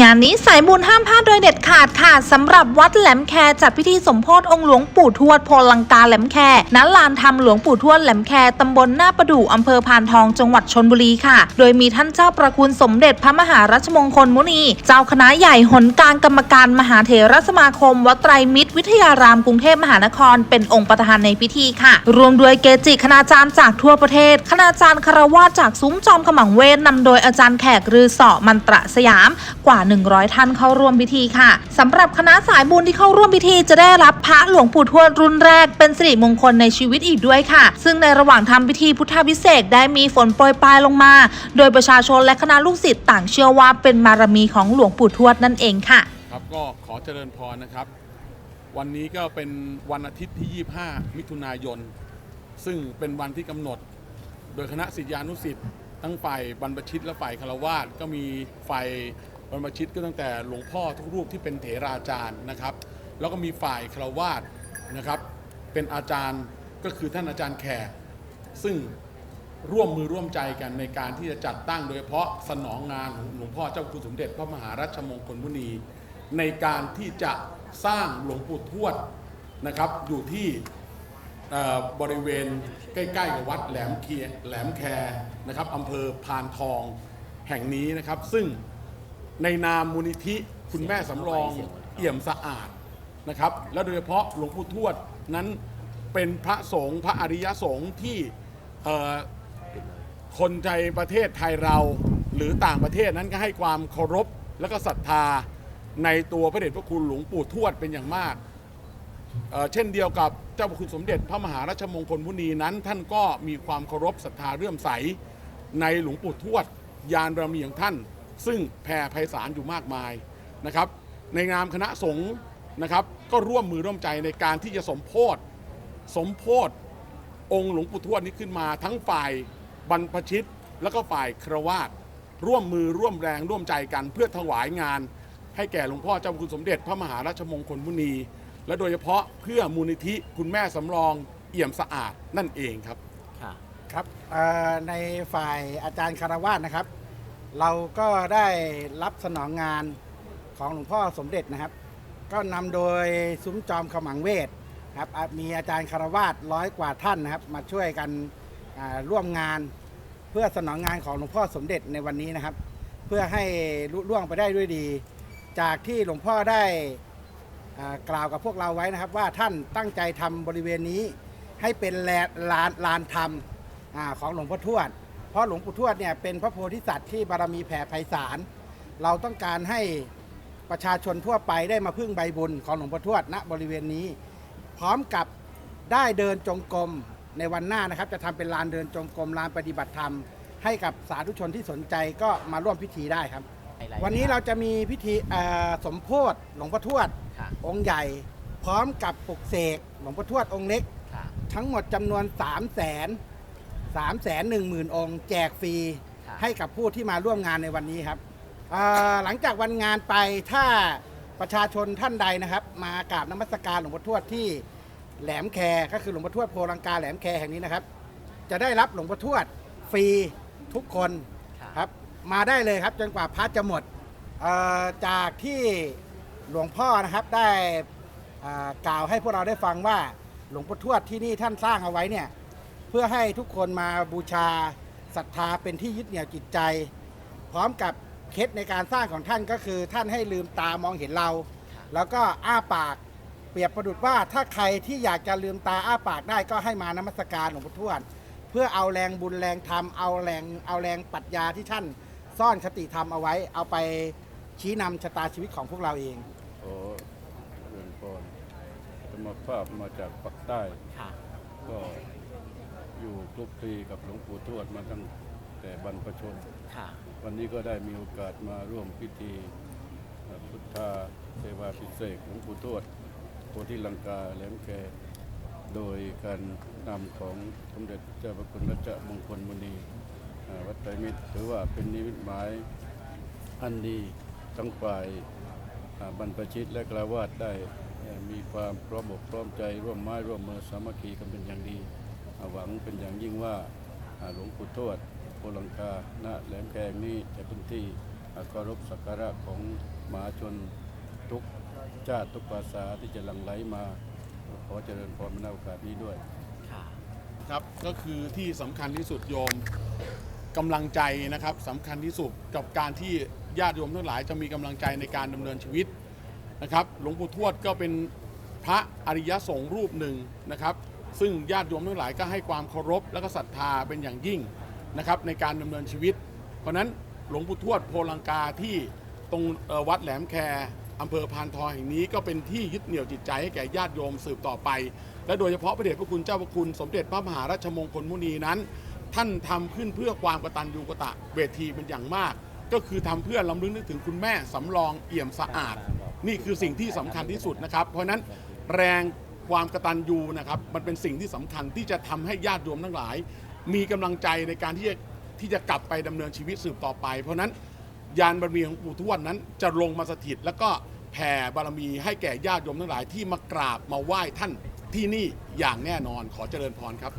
งานนี้สายบุญห้ามพลาดโดยเด็ดขาดค่ะสำหรับวัดแหลมแคจัดพิธีสมโพธิองค์หลวงปู่ทวดโพลังกาแหลมแคณลานธรรมหลวงปู่ทวดแหลมแคตำบลหน้าประดู่อำเภอพานทองจังหวัดชนบุรีค่ะ โดยมีท่านเจ้าประคุณสมเด็จพระมหารัชมงคลมุนี เจ้าคณะใหญ่หนกลางกรรมการมหาเถรสมาคม วัดไตรมิตรวิทยารามกรุงเทพมหานคร เป็นองค์ประธานในพิธีค่ะ รวมด้วยเกจิคณาจารย์จากทั่วประเทศ คณาจารย์คารวาจากซุ้มจอมขมังเวทนำโดยอาจารย์แขกรือเสาะมันตระสยามกว่า100 ท่านเข้าร่วมพิธีค่ะสำหรับคณะสายบุญที่เข้าร่วมพิธีจะได้รับพระหลวงปู่ทวดรุ่นแรกเป็นสิริมงคลในชีวิตอีกด้วยค่ะ ซึ่งในระหว่างทำพิธีพุทธวิเศษได้มีฝนโปรยปลายลงมา โดยประชาชนและคณะลูกศิษย์ต่างเชื่อว่าเป็นบารมีของหลวงปู่ทวดนั่นเองค่ะ ครับก็ขอเจริญพรนะครับ วันนี้ก็เป็นวันอาทิตย์ที่ 25 มิถุนายน ซึ่งเป็นวันที่กำหนด โดยคณะศิษยานุศิษย์ทั้งฝ่ายบรรพชิตและฝ่ายคารวาสก็มีฝ่าย บรรพชิตก็ตั้งแต่หลวงพ่อทุกรูปที่เป็นเถราจารย์นะครับ แล้วก็มีฝ่ายคาวาสนะครับ เป็นอาจารย์ก็คือท่านอาจารย์แขกซึ่งร่วมมือร่วมใจกันในการที่จะจัดตั้งโดยเฉพาะสนองงานหลวงพ่อเจ้าคุณสมเด็จพระมหารัชมงคลมุนี ในการที่จะสร้างหลวงปู่ทวดนะครับ อยู่ที่บริเวณใกล้ ๆ กับวัดแหลมเคียแหลมแคนะครับอำเภอพานทองแห่งนี้นะครับ ซึ่ง ในนามมูลนิธิคุณแม่สำรองเอี่ยมสะอาดนะครับ และโดยเฉพาะหลวงปู่ทวดนั้นเป็นพระสงฆ์พระอริยสงฆ์ที่เอ่อคนในประเทศไทยเราหรือต่างประเทศนั้นก็ให้ความเคารพและก็ศรัทธาในตัวพระเดชพระคุณหลวงปู่ทวดเป็นอย่างมากเอ่อเช่นเดียวกับเจ้าพระคุณสมเด็จพระมหาราชมงคลมุนีนั้น ท่านก็มีความเคารพศรัทธาเรื่อมใสในหลวงปู่ทวดยานบารมีของท่าน ซึ่งแผ่ไพศาลอยู่มากมายนะครับ ในนามคณะสงฆ์นะครับ ก็ร่วมมือร่วมใจในการที่จะสมโพธสมโพธองค์หลวงปู่ทวดนี้ขึ้นมาทั้งฝ่ายบรรพชิต แล้วก็ฝ่ายครวาสร่วมมือร่วมแรงร่วมใจกันเพื่อถวายงาน ให้แก่หลวงพ่อเจ้าคุณสมเด็จพระมหาราชมงคลมุนี และโดยเฉพาะเพื่อมูลนิธิคุณแม่สำรองเอี่ยมสะอาดนั่นเองครับค่ะครับเอ่อในฝ่ายอาจารย์คารวาสนะครับ เราก็ได้รับสนองงานของหลวงพ่อสมเด็จนะครับ ก็นำโดยซุ้มจอมขมังเวทครับมีอาจารย์คารวาสร้อยกว่าท่านนะครับ มาช่วยกันร่วมงานเพื่อสนองงานของหลวงพ่อสมเด็จในวันนี้นะครับ เพื่อให้ลุล่วงไปได้ด้วยดี จากที่หลวงพ่อได้กล่าวกับพวกเราไว้นะครับ ว่าท่านตั้งใจทำบริเวณนี้ให้เป็นแลานลานธรรมของหลวงพ่อทวด ราะหลวงปู่ทวดเนี่ยเป็นพระโพธิสัตว์ที่บารมีแผ่ไพศาล เราต้องการให้ประชาชนทั่วไปได้มาพึ่งใบบุญของหลวงพ่อทวดณบริเวณนี้ พร้อมกับได้เดินจงกรมในวันหน้านะครับ จะทำเป็นลานเดินจงกรมลานปฏิบัติธรรม ให้กับสาธุชนที่สนใจก็มาร่วมพิธีได้ครับ วันนี้เราจะมีพิธีเอ่อสมโพธิหลวงพ่อทวดค่ะองค์ใหญ่ พร้อมกับปลุกเสกหลวงพ่อทวดองค์เล็กค่ะทั้งหมดจำนวน 3 0 0 0 0 0 3 1 0 0 0 0 องค์แจกฟรีค่ะให้กับผู้ที่มาร่วมงานในวันนี้ครับเอ่อหลังจากวันงานไปถ้าประชาชนท่านใดนะครับ มากราบนมัสการหลวงพ่อทวดที่แหลมแคก็คือหลวงพ่อทวดโพลังกาแหลมแคแห่งนี้นะครับ จะได้รับหลวงพ่อทวดฟรีทุกคนค่ะครับ มาได้เลยครับจนกว่าพัดจะหมดเอ่อจากที่หลวงพ่อนะครับได้อ่ากล่าวให้พวกเราได้ฟังว่าหลวงพ่อทวดที่นี่ท่านสร้างเอาไว้เนี่ย เพื่อให้ทุกคนมาบูชาศรัทธาเป็นที่ยึดเหนี่ยวจิตใจ พร้อมกับเคล็ดในการสร้างของท่านก็คือ ท่านให้ลืมตามองเห็นเรา แล้วก็อ้าปาก เปรียบประดุดว่าถ้าใครที่อยากจะลืมตาอ้าปากได้ก็ให้มานมัสการหลวงพ่อทวดเพื่อเอาแรงบุญแรงธรรมเอาแรงเอาแรงปรัชญาที่ท่านซ่อนคติธรรมเอาไว้ เอาไปชี้นำชะตาชีวิตของพวกเราเองขอเรียนพรธรรมภาพมาจากปักใต้ ค่ะ ก็ อยู่คลุกคลีกับหลวงปู่ทวดมาตั้งแต่บรรพชน ค่ะ วันนี้ก็ได้มีโอกาสมาร่วมพิธีเอ่อพุทธาเทวาพิเศษกหลวงปู่ทวดโพธิลังกาแหลมแกโดยการนำของสมเด็จเจ้าพระคุณรัชมงคลมุนีอ่าวัดไตรมิตรถือว่าเป็นนิมิตหมายอันดีทั้งฝ่ายอ่าบรรพชิตและกราวาสได้เอ่อมีความพร้อมอกพร้อมใจร่วมไม้ร่วมมือสามัคคีกันเป็นอย่างดีอ่า หวังเป็นอย่างยิ่งว่าหลวงปู่ทวดโพลังกาณแหลมแกงนี้จะเป็นที่เคารพสักการะของมหาชนทุกชาติทุกภาษาที่จะหลั่งไหลมาขอเจริญพรในโอกาสนี้ด้วยครับก็คือที่สำคัญที่สุดโยมกำลังใจนะครับสำคัญที่สุดกับการที่ญาติโยมทั้งหลายจะมีกำลังใจในการดำเนินชีวิตนะครับ หลวงปู่ทวดก็เป็นพระอริยสงฆ์รูปหนึ่งนะครับ ซึ่งญาติโยมทั้งหลายก็ให้ความเคารพและก็ศรัทธาเป็นอย่างยิ่งนะครับในการดำเนินชีวิต เพราะนั้นหลวงปู่ทวดโพลังกาที่ตรงวัดแหลมแคอำเภอพานทองแห่งนี้ก็เป็นที่ยึดเหนี่ยวจิตใจให้แก่ญาติโยมสืบต่อไป และโดยเฉพาะพระเดชพระคุณเจ้าพระคุณ สมเด็จพระมหาราชมงคลมุนีนั้น ท่านทำขึ้นเพื่อความกตัญญูกตะเวทีเป็นอย่างมาก ก็คือทำเพื่อลำลึกนึกถึงคุณแม่สำรองเอี่ยมสะอาด นี่คือสิ่งที่สำคัญที่สุดนะครับ เพราะฉะนั้นแรง ความกระตันยูนะครับมันเป็นสิ่งที่สำคัญที่จะทำให้ญาติโยมทั้งหลาย มีกำลังใจในการที่จะที่จะกลับไปดำเนินชีวิตสืบต่อไป เพราะนั้นยานบารมีของปู่ทวดนั้นจะลงมาสถิต แล้วก็แผ่บารมีให้แก่ญาติโยมทั้งหลายที่มากราบมาไหว้ท่านที่นี่อย่างแน่นอนขอเจริญพรครับ